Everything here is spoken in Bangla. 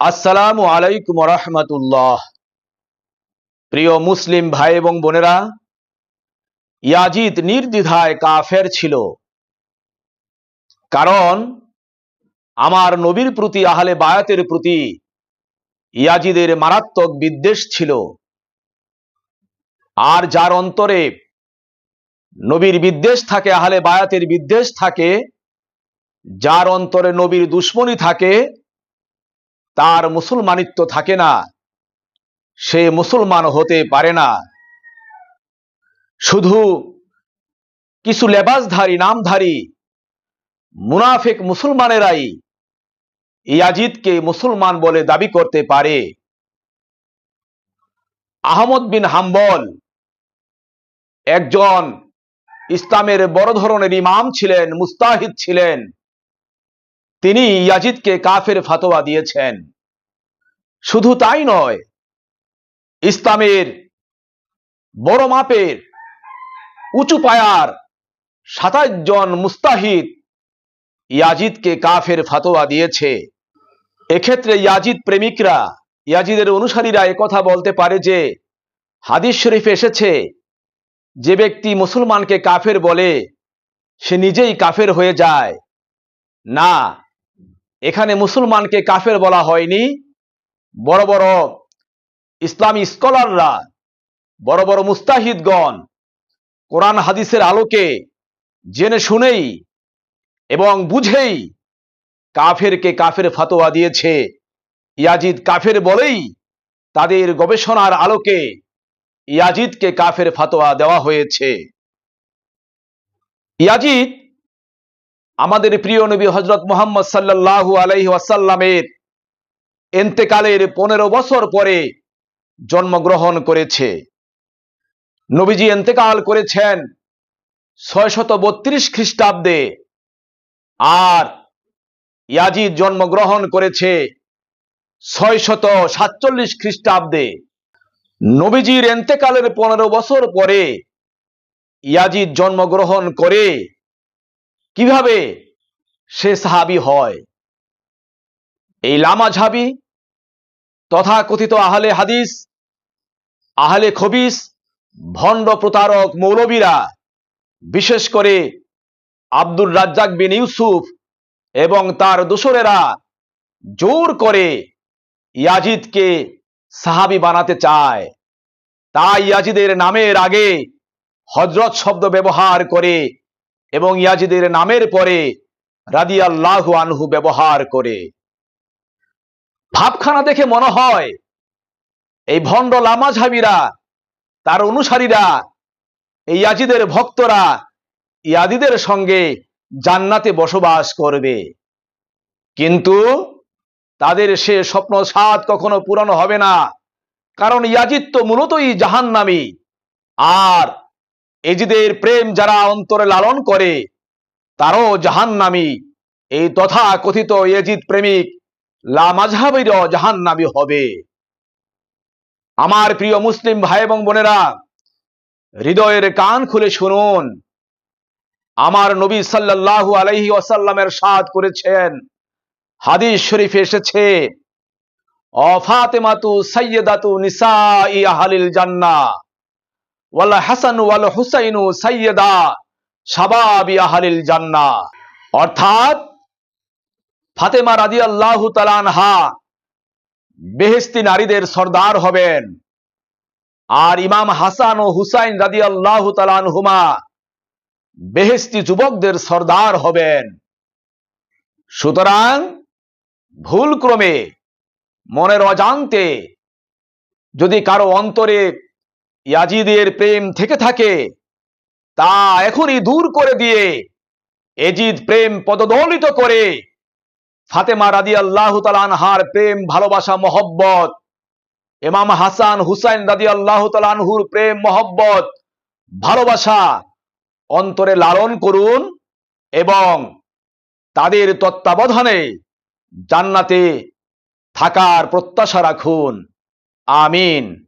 আসসালামু আলাইকুম রহমতুল্লাহ। প্রিয় মুসলিম ভাই এবং বোনেরা, ইয়াজিদ নির্দ্বিধায় কাফের ছিল। কারণ আমার নবীর প্রতি, আহলে বায়াতের প্রতি ইয়াজিদের মারাত্মক বিদ্বেষ ছিল। আর যার অন্তরে নবীর বিদ্বেষ থাকে, আহলে বায়াতের বিদ্বেষ থাকে, যার অন্তরে নবীর দুশ্মনী থাকে তার মুসলমানিত্ব থাকে না। সে মুসলমান হতে পারে না। শুধু কিছু লেবাসধারী, নামধারী, মুনাফেক মুসলমানেরাই ইয়াজিদকে মুসলমান বলে দাবি করতে পারে। আহমদ বিন হাম্বল একজন ইসলামের বড় ধরনের ইমাম ছিলেন, মুস্তাহিদ ছিলেন। তিনি ইয়াজিদকে কাফের ফাতোয়া দিয়েছেন। শুধু তাই নয়, ইসলামের বড় মাপের উঁচু পায়ার সাতাশ জন মুস্তাহিদ ইয়াজিদকে কাফের ফাতোয়া দিয়েছে। এক্ষেত্রে ইয়াজিদ প্রেমিকরা, ইয়াজিদের অনুসারীরা কথা বলতে পারে যে, হাদিস শরীফ এসেছে, যে ব্যক্তি মুসলমানকে কাফের বলে, সে নিজেই কাফের হয়ে যায়। না এখানে মুসলমানকে কাফের বলা হয়নি। বড় বড় ইসলামী স্কলাররা, বড় বড় মুস্তাহিদগণ কোরআন হাদিসের আলোকে জেনে শুনেই এবং বুঝেই কাফেরকে কাফের ফাতোয়া দিয়েছে। ইয়াজিদ কাফের বলেই তাদের গবেষণার আলোকে ইয়াজিদকে কাফের ফাতোয়া দেওয়া হয়েছে। ইয়াজিদ আমাদের প্রিয় নবী হজরত মোহাম্মদ সাল্লাল্লাহু আলাইহি ওয়াসাল্লামের এন্তেকালের পনেরো বছর পরে জন্মগ্রহণ করেছে। নবীজি এন্তেকাল করেছেন ছয়শত বত্রিশ খ্রিস্টাব্দে আর ইয়াজিদ জন্মগ্রহণ করেছে ছয়শত সাতচল্লিশ খ্রিস্টাব্দে। নবীজির এন্তেকালের পনেরো বছর পরে ইয়াজিদ জন্মগ্রহণ করে কীভাবে সে সাহাবি হয়? এই লামা ঝাবি তথা কথিত আহলে হাদিস, আহলে খবিস, ভণ্ড প্রতারক মৌলবীরা, বিশেষ করে আব্দুর রাজ্জাক বিন ইউসুফ এবং তার দোসরেরা জোর করে ইয়াজিদকে সাহাবি বানাতে চায়। তাই ইয়াজিদের নামের আগে হজরত শব্দ ব্যবহার করে এবং ইয়াজিদের নামের পরে রাদিয়াল্লাহু আনহু ব্যবহার করে। ভাবখানা দেখে মনে হয়, এই ভণ্ড লামাঝাবিরা, তার অনুসারীরা, এই ইয়াজিদের ভক্তরা ইয়াদিদের সঙ্গে জান্নাতে বসবাস করবে। কিন্তু তাদের সে স্বপ্ন সাত কখনো পূরণ হবে না, কারণ ইয়াজিদ তো মূলতই জাহান্নামী, আর এজিদের প্রেম যারা অন্তরে লালন করে, তারও জাহান্নামী। এই তথা কথিত এজিদ প্রেমিক লামাঝহাবিরও জাহান্নামী হবে। আমার প্রিয় মুসলিম ভাই এবং বোনেরা, হৃদয়ের কান খুলে শুনুন। আমার নবী সাল্লাল্লাহু আলাইহি ওয়াসাল্লামের সাদ করেছেন, হাদিস শরীফে এসেছে অফাতেমাতু সাইয়্যিদাতু নিসাই আহলিল জান্নাহ। ওয়াল হাসান ওয়াল হুসাইনু সাইয়্যিদা শাবাবি আহলিল জান্নাহ অর্থাৎ ফাতেমা রাদিয়াল্লাহু তাআলা আনহা বেহেশতি নারীদের সর্দার হবেন। আর ইমাম হাসান ও হুসাইন রাদিয়াল্লাহু তাআলা আনহুমা বেহেশতি যুবকদের সর্দার হবেন। সুতরাং ভুল ক্রমে মনের অজান্তে যদি কারও অন্তরে ইয়াজিদের প্রেম থেকে থাকে, তা এখনই দূর করে দিয়ে এজিদ প্রেম পদদলিত করে। ফাতেমা রাদি আল্লাহ তালানহার প্রেম, ভালোবাসা, মহব্বত এমাম হাসান হুসাইন রাদি আল্লাহ তালানহুর প্রেম, মহব্বত, ভালোবাসা অন্তরে লালন করুন এবং তাদের তত্ত্বাবধানে জান্নাতে থাকার প্রত্যাশা রাখুন। আমিন।